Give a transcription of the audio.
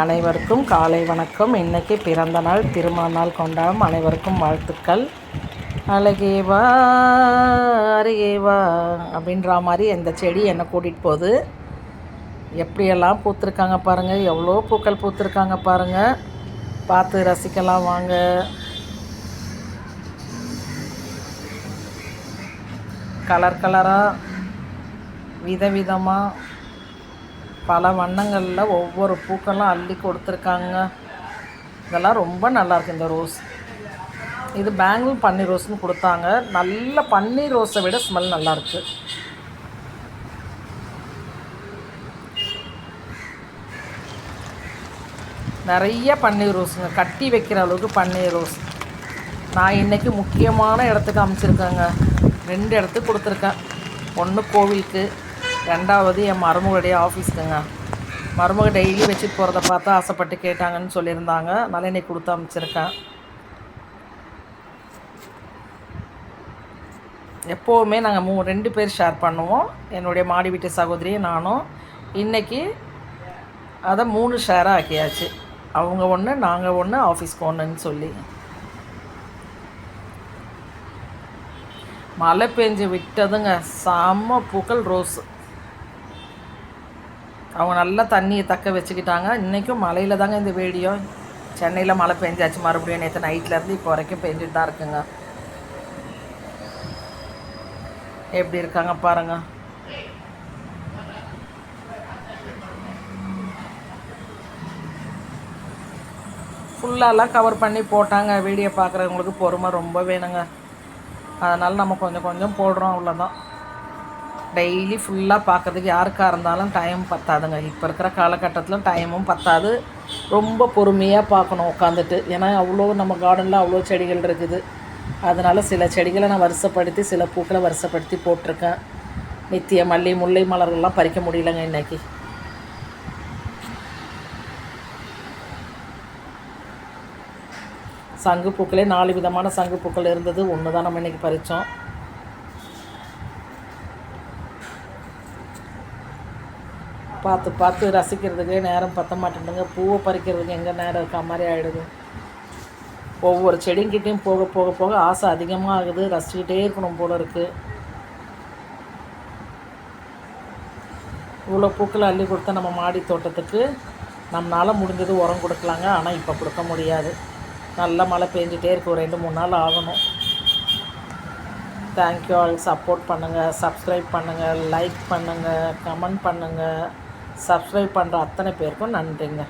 அனைவருக்கும் காலை வணக்கம். இன்றைக்கி பிறந்த நாள் திருமண நாள் கொண்டாடும் அனைவருக்கும் வாழ்த்துக்கள். அழகே வா அருகே வா அப்படின்ற மாதிரி இந்த செடி என்னை கூட்டிகிட்டு போகுது. எப்படியெல்லாம் பூத்துருக்காங்க பாருங்கள் எவ்வளோ பூக்கள் பூத்துருக்காங்க பாருங்கள் பார்த்து ரசிக்கலாம் வாங்க. கலர் கலராக விதவிதமாக பல வண்ணங்களில் ஒவ்வொரு பூக்கெல்லாம் அள்ளி கொடுத்துருக்காங்க. இதெல்லாம் ரொம்ப நல்லாயிருக்கு இந்த ரோஸ். இது பேங்களூர் பன்னீர் ரோஸ்னு கொடுத்தாங்க. நல்ல பன்னீர் ரோஸை விட ஸ்மெல் நல்லாயிருக்கு நிறைய பன்னீர் ரோஸுங்க. கட்டி வைக்கிற அளவுக்கு பன்னீர் ரோஸ். நான் இன்றைக்கி முக்கியமான இடத்துக்கு அமைச்சிருக்கேங்க. ரெண்டு இடத்துக்கு கொடுத்துருக்கேன். ஒன்று கோவிலுக்கு ரெண்டாவது என் மருமகளுடைய ஆஃபீஸ்க்குங்க. மருமக டெய்லி வச்சுட்டு போகிறத பார்த்து ஆசைப்பட்டு கேட்டாங்கன்னு சொல்லியிருந்தாங்க. அதனால் இன்னைக்கு கொடுத்து அமைச்சிருக்கேன். எப்போவுமே நாங்கள் மூ ரெண்டு பேர் ஷேர் பண்ணுவோம். என்னுடைய மாடி வீட்டு சகோதரியும் நானும். இன்றைக்கி அதை மூணு ஷேராக ஆக்கியாச்சு. அவங்க ஒன்று நாங்கள் ஒன்று ஆஃபீஸ்க்கு ஒன்றுன்னு சொல்லி. மழை பெஞ்சு விட்டதுங்க. செம்ம பூக்கள் ரோஸு. அவங்க நல்லா தண்ணியை தக்க வச்சுக்கிட்டாங்க. இன்றைக்கும் மழையில் தாங்க இந்த வீடியோ. சென்னையில் மழை பெஞ்சாச்சு. மறுபடியும் நேற்று நைட்லேருந்து இப்போ வரைக்கும் பெஞ்சிட்டு தான் இருக்குங்க. எப்படி இருக்காங்க பாருங்கள் ஃபுல்லாலாம் கவர் பண்ணி போட்டாங்க. வீடியோ பார்க்குறவங்களுக்கு பொறுமை ரொம்ப வேணுங்க. அதனால் நம்ம கொஞ்சம் கொஞ்சம் போடுறோம். அவ்வளோதான் டெய்லி ஃபுல்லாக பார்க்குறதுக்கு யாருக்காக இருந்தாலும் டைம் பத்தாதுங்க. இப்போ இருக்கிற காலகட்டத்தில் டைமும் பத்தாது. ரொம்ப பொறுமையாக பார்க்கணும் உட்காந்துட்டு ஏன்னா அவ்வளோ நம்ம கார்டனில் அவ்வளோ செடிகள் இருக்குது. அதனால் சில செடிகளை நான் வருஷப்படுத்தி சில பூக்களை வருஷப்படுத்தி போட்டிருக்கேன். நித்திய மல்லி முல்லை மலர்கள்லாம் பறிக்க முடியலங்க இன்றைக்கி சங்கு பூக்களே நாலு விதமான சங்கு பூக்கள் இருந்தது. ஒன்று தான் நம்ம இன்றைக்கி பறித்தோம் பார்த்து பார்த்து ரசிக்கிறதுக்கே நேரம் பத்த மாட்டேங்குதுங்க பூவை பறிக்கிறதுக்கு எங்கே நேரம் இருக்கா? மாதிரி ஆகிடுது ஒவ்வொரு செடிங்கிட்டையும் போக போக போக ஆசை அதிகமாக ஆகுது ரசிச்சுக்கிட்டே இருக்கணும் போல இருக்குது இவ்வளோ பூக்களை அள்ளி கொடுத்தா நம்ம மாடி தோட்டத்துக்கு நம்மளால் முடிஞ்சது உரம் கொடுக்கலாங்க. ஆனால் இப்போ கொடுக்க முடியாது. நல்ல மழை பெஞ்சிட்டே இருக்கு. ஒரு ரெண்டு மூணு நாள் ஆகணும். தேங்க்யூ ஆல் சப்போர்ட் பண்ணுங்கள் சப்ஸ்கிரைப் பண்ணுங்கள் லைக் பண்ணுங்கள் கமெண்ட் பண்ணுங்கள் சப்ஸ்கிரைப் பண்ணுற அத்தனை பேருக்கும் நன்றிங்க.